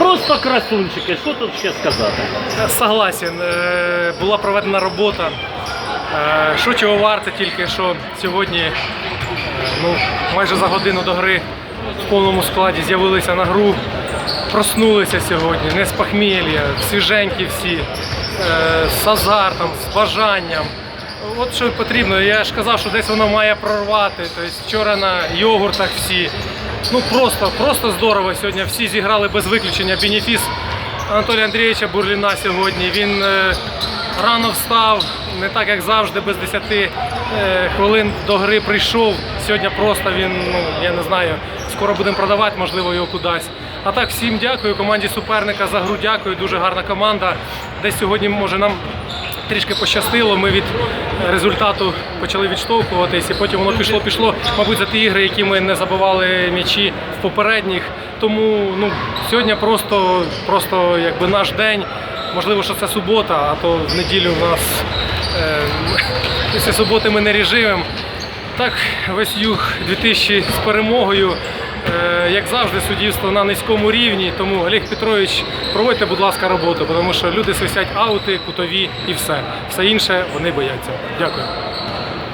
Просто красунчики, що тут ще сказати? Согласен, Е, була проведена робота. Е, Що чого варте, тільки що сьогодні, е, ну, майже за годину до гри в повному складі з'явилися на гру, проснулися сьогодні, не з похмілля, свіженькі всі, з азартом, з бажанням. От що потрібно. Я ж казав, що десь воно має прорвати. Тобто вчора на йогуртах всі. Ну просто, просто здорово сьогодні. Всі зіграли без виключення. Бенефіс Анатолія Андрійовича Бурліна сьогодні. Він е, рано встав, не так як завжди, без 10 е, хвилин до гри прийшов. Сьогодні просто він, ну я не знаю, скоро будемо продавати, можливо, його кудись. А так всім дякую. Команді суперника за гру дякую. Дуже гарна команда. Десь сьогодні може нам трішки пощастило. Ми від результату почали відштовхуватись, і потім воно пішло, пішло. Мабуть, за ті ігри, які ми не забивали м'ячі в попередніх. Тому ну сьогодні просто, просто якби наш день. Можливо, що це субота, а то в неділю в нас е, після суботи ми не режимемо. Так, весь юг 2000 з перемогою. Е, Як завжди, суддівство на низькому рівні. Тому Олег Петрович, проводьте, будь ласка, роботу, тому що люди свисять аути, кутові і все. Все інше вони бояться. Дякую.